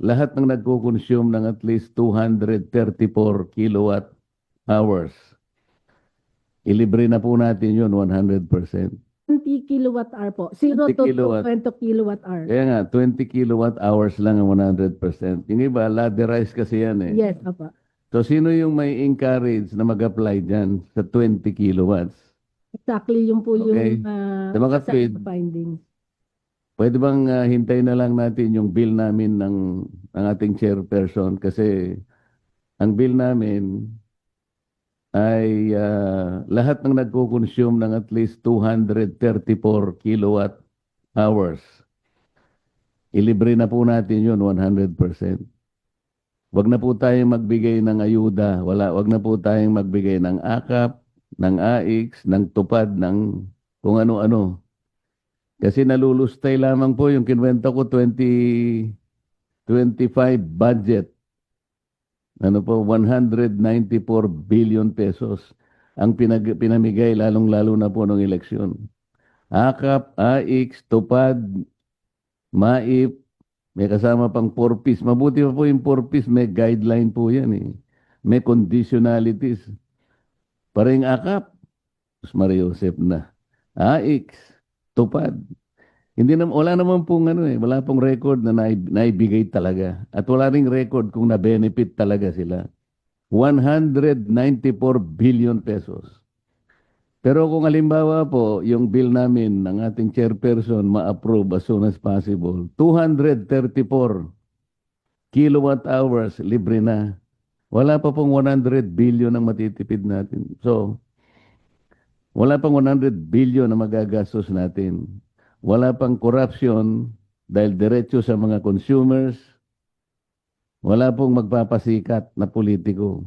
lahat ng nagko-consume ng at least 234 kilowatt hours, ilibre na po natin yun 100%. 20 kilowatt hour po. 0 20 to kilowatt. 20 kilowatt hour. Kaya nga, 20 kilowatt hours lang ang 100%. Yung iba, ladderized kasi yan eh. Yes, apa. So, sino yung may encourage na mag-apply dyan sa 20 kilowatts? Exactly yung po Okay. yung uh, Sa mga tweed, findings. Pwede bang ah, hintayin na lang natin yung bill namin ng, ng ating chairperson kasi ang bill namin ay ah, lahat ng nagko-consume ng at least 234 kilowatt hours. Ilibre na po natin yun 100%. Wag na po tayong magbigay ng ayuda, wala, wag na po tayong magbigay ng akap, ng AIX, ng tupad, ng kung ano-ano. Kasi nalulustay lamang po yung kinwento ko 20 25 budget. Ano po 194 billion pesos ang pinag, pinamigay lalong-lalo na po nung eleksyon. AKAP, AIX, Tupad, MAIP, may kasama pang 4 piece. Mabuti pa po yung 4 piece, may guideline po yan eh. May conditionalities. Paring AKAP, Mas Maria na. AIX, tupad. Hindi na, wala naman pong ano eh, wala pong record na naib- naibigay talaga. At wala ring record kung na-benefit talaga sila. 194 billion pesos. Pero kung halimbawa po, yung bill namin ng ating chairperson ma-approve as soon as possible, 234 kilowatt hours libre na. Wala pa pong 100 billion ang matitipid natin. So, wala pang 100 billion na magagastos natin. Wala pang corruption dahil diretso sa mga consumers. Wala pong magpapasikat na politiko.